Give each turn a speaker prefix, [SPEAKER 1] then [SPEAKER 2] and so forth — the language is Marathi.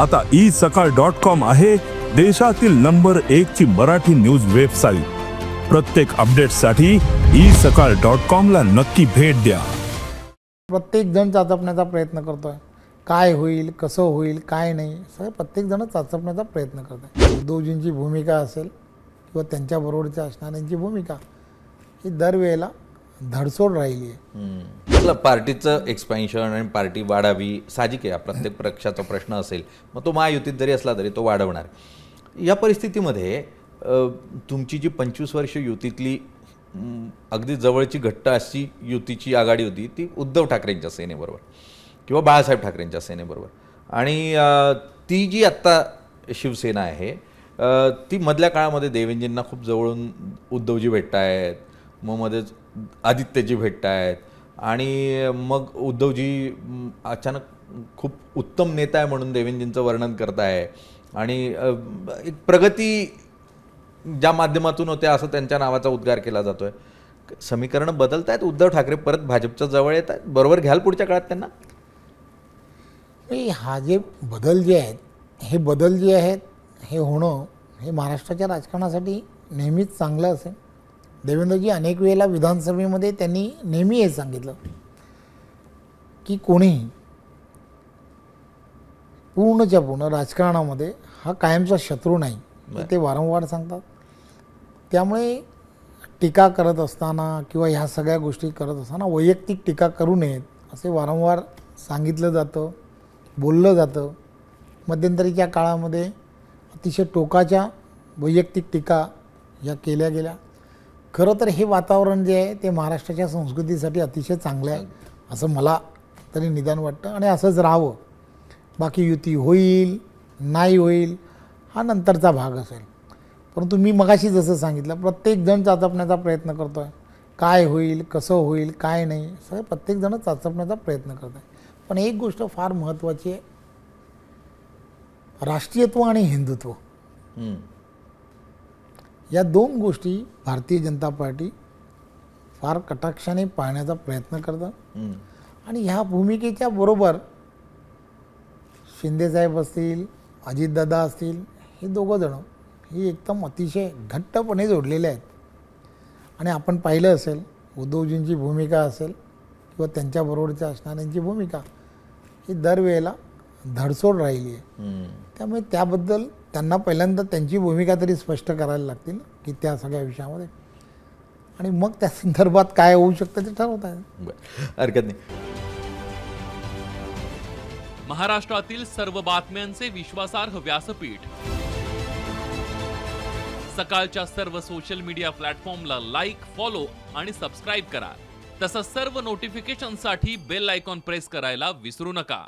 [SPEAKER 1] आता ई सकाळ डॉट कॉम आहे देशातील नंबर एक ची मराठी न्यूज वेबसाईट. प्रत्येक अपडेटसाठी ई सकाळ डॉट कॉमला नक्की भेट द्या.
[SPEAKER 2] प्रत्येक जण चाचपण्याचा प्रयत्न करतोय. काय होईल कसं होईल काय नाही सगळं प्रत्येक जण चाचपण्याचा प्रयत्न करत आहे उद्धवजींची भूमिका असेल किंवा त्यांच्याबरोबरच्या असणाऱ्यांची भूमिका ही दरवेळेला धडसोड राहिली आहे.
[SPEAKER 3] पार्टीचं एक्सपेन्शन आणि पार्टी वाढावी साहजिक आहे. प्रत्येक पक्षाचा प्रश्न असेल. मग तो महायुतीत जरी असला तरी तो वाढवणार. या परिस्थितीमध्ये तुमची जी पंचवीस वर्ष युतीतली अगदी जवळची घट्ट अशी युतीची आघाडी होती ती उद्धव ठाकरेंच्या सेनेबरोबर किंवा बाळासाहेब ठाकरेंच्या सेनेबरोबर. आणि ती जी आत्ता शिवसेना आहे ती मधल्या काळामध्ये देवेंजींना खूप जवळून उद्धवजी भेटत आहेत मग मध्येच आदित्यजी भेटत आहेत. आणि मग उद्धवजी अचानक खूप उत्तम नेता आहे म्हणून देवेंजींचं वर्णन करताय. आणि एक प्रगती ज्या माध्यमातून होते असं त्यांच्या नावाचा उद्गार केला जातोय. समीकरणं बदलत आहेत उद्धव ठाकरे परत भाजपच्या जवळ येत आहेत. बरोबर घ्याल पुढच्या काळात त्यांना?
[SPEAKER 2] हा जे बदल जे आहेत हे बदल जे आहेत हे होणं हे महाराष्ट्राच्या राजकारणासाठी नेहमीच चांगलं असेल. देवेंद्रजी अनेक वेळेला विधानसभेमध्ये त्यांनी नेहमी हे सांगितलं की कोणीही पूर्णच्या पूर्ण राजकारणामध्ये हा कायमचा शत्रू नाही ते वारंवार सांगतात. त्यामुळे टीका करत असताना किंवा ह्या सगळ्या गोष्टी करत असताना वैयक्तिक टीका करू नयेत असे वारंवार सांगितलं जातं बोललं जातं. मध्यंतरीच्या काळामध्ये अतिशय टोकाच्या वैयक्तिक टीका या केल्या गेल्या. खरं तर हे वातावरण जे आहे ते महाराष्ट्राच्या संस्कृतीसाठी अतिशय चांगलं आहे असं मला तरी निदान वाटतं. आणि असंच राहावं. बाकी युती होईल नाही होईल हा नंतरचा भाग असेल. परंतु मी मगाशी जसं सांगितलं प्रत्येक जण चाचपण्याचा प्रयत्न करतो आहे काय होईल कसं होईल काय नाही सगळं प्रत्येकजण चाचपण्याचा प्रयत्न करत आहे पण एक गोष्ट फार महत्त्वाची आहे राष्ट्रीयत्व आणि हिंदुत्व. या दोन गोष्टी भारतीय जनता पार्टी फार कटाक्षाने पाहण्याचा प्रयत्न करतं
[SPEAKER 3] हम्म.
[SPEAKER 2] आणि ह्या भूमिकेच्या बरोबर शिंदेसाहेब असतील अजितदादा असतील हे दोघं जण ही एकदम अतिशय घट्टपणे जोडलेले आहेत आणि आपण पाहिलं असेल उद्धवजींची भूमिका असेल किंवा त्यांच्याबरोबरच्या असणाऱ्यांची भूमिका ही दरवेळेला धडसोड राहिली आहे. त्यामुळे त्याबद्दल त्यांना पहिल्यांदा त्यांची भूमिका तरी स्पष्ट करायला लागतील की त्या सगळ्या विषयामध्ये. आणि मग त्या संदर्भात काय होऊ शकतं ते ठरवत आहे
[SPEAKER 3] बरं. हरकत नाही.
[SPEAKER 4] महाराष्ट्रातील सर्व बातम्यांचे विश्वासार्ह व्यासपीठ. सकाळच्या सर्व सोशल मीडिया प्लॅटफॉर्मला लाईक फॉलो आणि सबस्क्राईब करा. तसंच सर्व नोटिफिकेशनसाठी बेल आयकॉन प्रेस करायला विसरू नका.